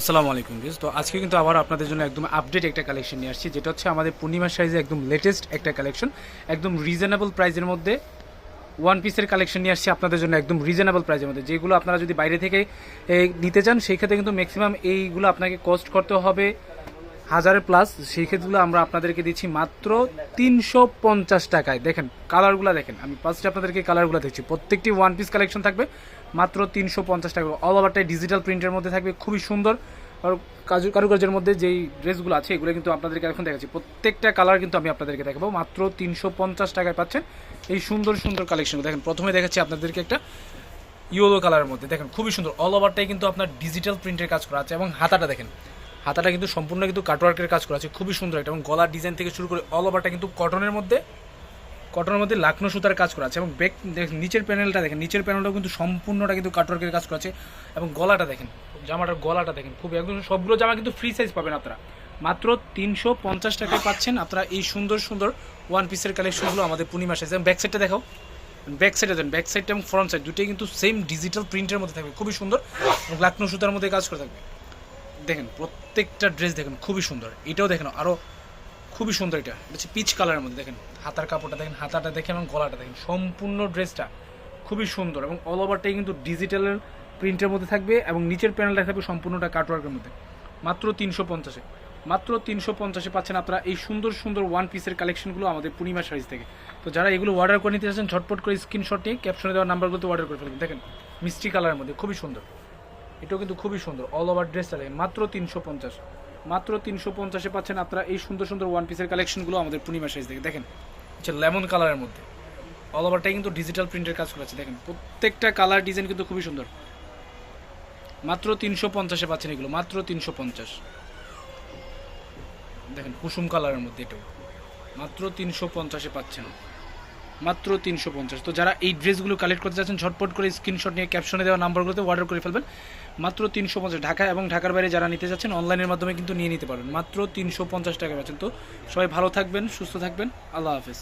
আসসালামু আলাইকুম ভিউজ তো আজকে কিন্তু আবার আপনাদের জন্য একদম আপডেট একটা কালেকশন নিয়ে আসছি, যেটা হচ্ছে আমাদের পূর্ণিমা সাইজে একদম লেটেস্ট একটা কালেকশন একদম রিজনেবল প্রাইজের মধ্যে ওয়ান পিসের কালেকশন নিয়ে আসছি আপনাদের জন্য একদম রিজনেবল প্রাইজের মধ্যে। যেগুলো আপনারা যদি বাইরে থেকে নিতে চান, সেই ক্ষেত্রে কিন্তু ম্যাক্সিমাম এইগুলো আপনাকে কস্ট করতে হবে হাজারের প্লাস সেই ক্ষেত্রগুলো আমরা আপনাদেরকে দিচ্ছি মাত্র তিনশো পঞ্চাশ টাকায়। দেখেন কালারগুলো দেখেন। আমি ফার্স্টে আপনাদেরকে কালারগুলো দেখছি। প্রত্যেকটি ওয়ান পিস কালেকশন থাকবে মাত্র তিনশো পঞ্চাশ টাকা। অল ওভারটাই ডিজিটাল প্রিন্টের মধ্যে থাকবে, খুবই সুন্দর। আর কাজু কারুকার্যের মধ্যে যেই ড্রেসগুলো আছে, এগুলো কিন্তু আপনাদেরকে এখন দেখাচ্ছি। প্রত্যেকটা কালার কিন্তু আমি আপনাদেরকে দেখাবো। মাত্র তিনশো পঞ্চাশ টাকায় পাচ্ছেন এই সুন্দর সুন্দর কালেকশন দেখেন, প্রথমে দেখাচ্ছি আপনাদেরকে একটা ইয়েলো কালারের মধ্যে। দেখেন, খুবই সুন্দর। অল ওভারটাই কিন্তু আপনার ডিজিটাল প্রিন্টের কাজ করা আছে এবং হাতাটা দেখেন। হাতাটা কিন্তু সম্পূর্ণ কিন্তু কাটওয়ার্কের কাজ করা আছে, খুবই সুন্দর একটা, এবং গলার ডিজাইন থেকে শুরু করে অল ওভারটা কিন্তু কটনের মধ্যে কটনের মধ্যে লাকনো সুতার কাজ করা আছে, এবং ব্যাক দেখেন নিচের প্যানেলটা দেখেন, নিচের প্যানেলটাও কিন্তু সম্পূর্ণটা কিন্তু কাটওয়ার্কের কাজ করা আছে, এবং গলাটা দেখেন, জামাটার গলাটা দেখেন খুব একদম সবগুলো জামা কিন্তু ফ্রি সাইজ পাবেন আপনারা। মাত্র তিনশো পঞ্চাশ টাকায় পাচ্ছেন আপনারা এই সুন্দর সুন্দর ওয়ান পিসের কালেকশনগুলো আমাদের পূর্ণিমা সাইজ। এবং ব্যাক সাইডটা দেখাও ব্যাক সাইডে দেন ব্যাক সাইডটা এবং ফ্রন্ট সাইড দুটোই কিন্তু সেম ডিজিটাল প্রিন্টের মধ্যে থাকবে, খুবই সুন্দর, এবং লাকনো সুতার মধ্যে কাজ করে থাকবে। দেখেন, প্রত্যেকটা ড্রেস দেখেন খুবই সুন্দর। এটাও দেখেন আরও খুবই সুন্দর এটা। হচ্ছে পিচ কালারের মধ্যে, দেখেন, হাতার কাপড়টা, দেখেন, হাতাটা দেখেন এবং গলাটা দেখেন, সম্পূর্ণ ড্রেসটা খুবই সুন্দর এবং অল ওভারটাই কিন্তু ডিজিটালের প্রিন্টের মধ্যে থাকবে এবং নিচের প্যানেলটা থাকবে সম্পূর্ণটা কাটওয়ার্কের মধ্যে। মাত্র তিনশো পঞ্চাশে মাত্র তিনশো পঞ্চাশে পাচ্ছেন আপনারা এই সুন্দর সুন্দর ওয়ান পিসের কালেকশনগুলো আমাদের পূর্ণিমা সাইজ থেকে। তো যারা এগুলো অর্ডার করে নিতে চাচ্ছেন, ঝটপট করে স্ক্রিনশট নিয়ে ক্যাপশনে দেওয়া নাম্বারগুলোতে অর্ডার করে ফেলবেন। দেখেন, মিষ্টি কালারের মধ্যে, খুবই সুন্দর। এটাও কিন্তু খুবই সুন্দর অল ওভার ড্রেস দেখেন মাত্র তিনশো পঞ্চাশ। মাত্র তিনশো পঞ্চাশে পাচ্ছেন আপনারা এই সুন্দর সুন্দর ওয়ান পিসের কালেকশনগুলো আমাদের পূর্ণিমা সাইজ থেকে। দেখেন, হচ্ছে লেমন কালারের মধ্যে। অল ওভারটাই কিন্তু ডিজিটাল প্রিন্টের কাজ করেছে দেখেন, প্রত্যেকটা কালার ডিজাইন কিন্তু খুবই সুন্দর। মাত্র তিনশো পঞ্চাশে পাচ্ছেন এগুলো, মাত্র তিনশো পঞ্চাশ। দেখেন, কুসুম কালারের মধ্যে এটাও। মাত্র তিনশো পঞ্চাশে পাচ্ছেন। মাত্র তিনশো পঞ্চাশ। তো যারা এই ড্রেসগুলো কালেক্ট করতে চাচ্ছেন, ঝটপট করে স্ক্রিনশট নিয়ে ক্যাপশনে দেওয়া নাম্বারগুলোতে অর্ডার করে ফেলবেন। মাত্র তিনশো পঞ্চাশ। ঢাকা এবং ঢাকার বাইরে যারা নিতে চাচ্ছেন অনলাইনের মাধ্যমে কিন্তু নিয়ে নিতে পারবেন। মাত্র তিনশো পঞ্চাশ টাকা পাচ্ছেন। তো সবাই ভালো থাকবেন, সুস্থ থাকবেন। আল্লাহ হাফেজ।